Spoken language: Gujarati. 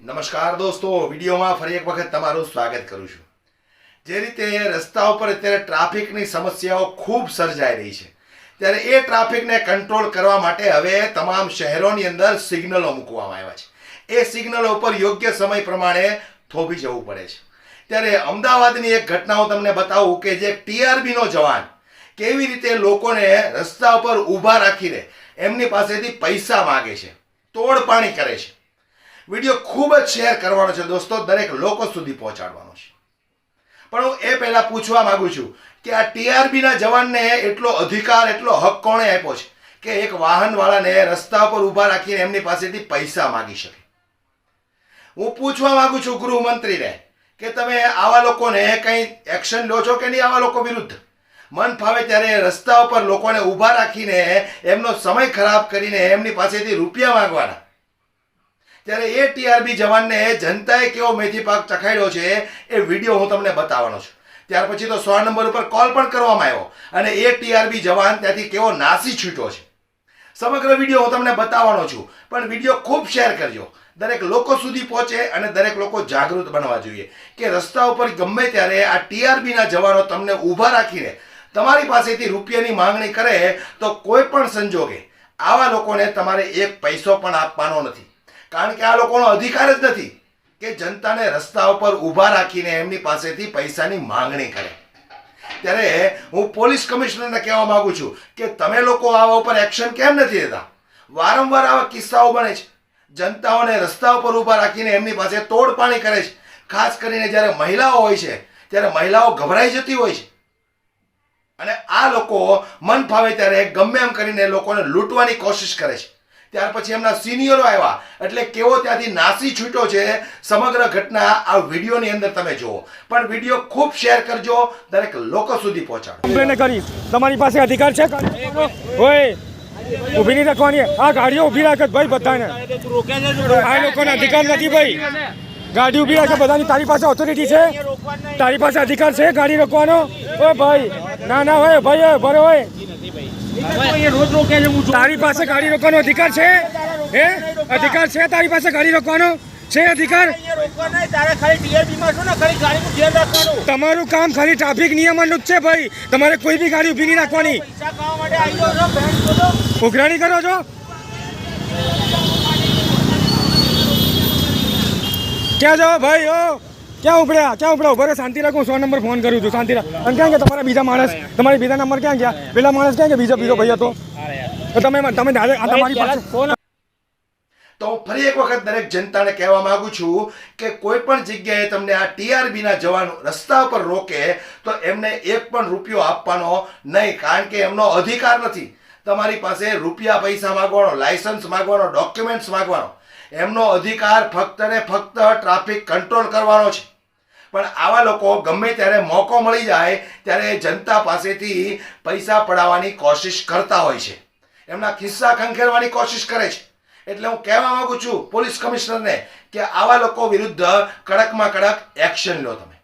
નમસ્કાર દોસ્તો, વિડીયોમાં ફરી એક વખત તમારું સ્વાગત કરું છું. જે રીતે રસ્તા ઉપર અત્યારે ટ્રાફિકની સમસ્યાઓ ખૂબ સર્જાઈ રહી છે. ત્યારે એ ટ્રાફિકને કંટ્રોલ કરવા માટે હવે તમામ શહેરોની અંદર સિગ્નલો મૂકવામાં આવ્યા છે. એ સિગ્નલો ઉપર યોગ્ય સમય પ્રમાણે થોભી જવું પડે છે. ત્યારે અમદાવાદની એક ઘટના હું તમને બતાવું કે જે ટીઆરબીનો જવાન કેવી રીતે લોકોને રસ્તા ઉપર ઊભા રાખીને એમની પાસેથી પૈસા માગે છે તોડપાણી કરે છે. વીડિયો ખૂબ જ શેર કરવાનો છે દોસ્તો, દરેક લોકો સુધી પહોંચાડવાનો છે. પણ હું એ પહેલાં પૂછવા માંગુ છું કે આ ટીઆરબીના જવાનને એટલો અધિકાર, એટલો હક કોણે આપ્યો છે કે એક વાહનવાળાને રસ્તા પર ઊભા રાખીને એમની પાસેથી પૈસા માગી શકે? હું પૂછવા માંગુ છું ગૃહમંત્રીને કે તમે આવા લોકોને કંઈ એક્શન લો છો કે નહીં આવા લોકો વિરુદ્ધ? મન ફાવે ત્યારે રસ્તા ઉપર લોકોને ઊભા રાખીને એમનો સમય ખરાબ કરીને એમની પાસેથી રૂપિયા માંગવાના. ત્યારે એ ટીઆરબી જવાનને જનતાએ કેવો મેથી પાક ચખાડ્યો છે એ વીડિયો હું તમને બતાવવાનો છું. ત્યાર પછી તો સો નંબર ઉપર કોલ પણ કરવામાં આવ્યો અને એ ટીઆરબી જવાન ત્યાંથી કેવો નાસી છૂટ્યો છે. સમગ્ર વીડિયો હું તમને બતાવવાનો છું, પણ વીડિયો ખૂબ શેર કરજો. દરેક લોકો સુધી પહોંચે અને દરેક લોકો જાગૃત બનવા જોઈએ કે રસ્તા ઉપર ગમે ત્યારે આ ટીઆરબીના જવાનો તમને ઊભા રાખીને તમારી પાસેથી રૂપિયાની માંગણી કરે તો કોઈ પણ સંજોગે આવા લોકોને તમારે એક પૈસો પણ આપવાનો નથી. કારણ કે આ લોકોનો અધિકાર જ નથી કે જનતાને રસ્તા ઉપર ઊભા રાખીને એમની પાસેથી પૈસાની માંગણી કરે. ત્યારે હું પોલીસ કમિશનરને કહેવા માગું છું કે તમે લોકો આવા ઉપર એક્શન કેમ નથી લેતા? વારંવાર આવા કિસ્સાઓ બને છે. જનતાઓને રસ્તા ઉપર ઊભા રાખીને એમની પાસે તોડપાણી કરે છે. ખાસ કરીને જ્યારે મહિલાઓ હોય છે, ત્યારે મહિલાઓ ગભરાઈ જતી હોય છે. અને આ લોકો મન ફાવે ત્યારે ગમે એમ કરીને લોકોને લૂંટવાની કોશિશ કરે છે. ત્યાર પછી એમના સિનિયરો આવ્યા. એટલે કેવો ત્યાંથી નાસી છૂટ્યો છે સમગ્ર ઘટના આ વિડીયોની અંદર તમે જુઓ. પણ વીડિયો ખૂબ શેર કરજો, દરેક લોકો સુધી પહોંચાડો. કરી. તમારી પાસે અધિકાર છે? હોય ઊભી નહીં રાખવાની. આ ગાડીઓ ઊભી રાખે ભાઈ બધાને. આ લોકોને અધિકાર નથી ભાઈ. ગાડી ઊભી રાખે બધાની. તારી પાસે ઓથોરિટી છે? તારી પાસે અધિકાર છે ગાડી રોકવાનો? ઓ ભાઈ, ના ના હોય ભાઈ બરો હોય તારી પાસે ગાડી રોકવાનો અધિકાર છે? હે? અધિકાર છે તારી પાસે ગાડી રોકવાનો? છે અધિકાર? તમારું કામ ખાલી ટ્રાફિક નિયમનનું જ છે ભાઈ. તમારે કોઈ બી ગાડી ઊભી નહીં રાખવાની. ઉઘરાણી કરો છો? ક્યાં જાઓ ભાઈ ઓ ક્યાં ઉપડ્યા? ક્યાં ઉપડ્યા? ઉભરે શાંતિ રાખું. સો નંબર ફોન કરું છું. શાંતિ રાખ. અને ક્યાં ગયા? તમારા બીજા માણસ, તમારી બીજા નંબર ક્યાં ગયા? પેલા માણસ ક્યાં ગયા? બીજો બીજો ભાઈ હતો. તો તમે તમે તમારી પાસે તો ફરી એક વખત દરેક જનતાને કહેવા માંગુ છું કે કોઈ પણ જગ્યાએ તમને આ ટીઆરબી ના જવાનો રસ્તા પર રોકે, તો એમને એક પણ રૂપિયો આપવાનો નહીં, કારણ કે એમનો અધિકાર નથી. તમારી પાસે રૂપિયા પૈસા માંગવાનો, લાયસન્સ માંગવાનો, ડોક્યુમેન્ટ્સ માંગવાનો. એમનો અધિકાર ફક્ત ને ફક્ત ટ્રાફિક કંટ્રોલ કરવાનો છે. પણ આવા લોકો ગમે ત્યારે મોકો મળી જાય, ત્યારે જનતા પાસેથી પૈસા પડાવવાની કોશિશ કરતા હોય છે. એમના ખિસ્સા ખંખેરવાની કોશિશ કરે છે. એટલે હું કહેવા માંગુ છું પોલીસ કમિશનરને કે આવા લોકો વિરુદ્ધ કડકમાં કડક એક્શન લો તમે.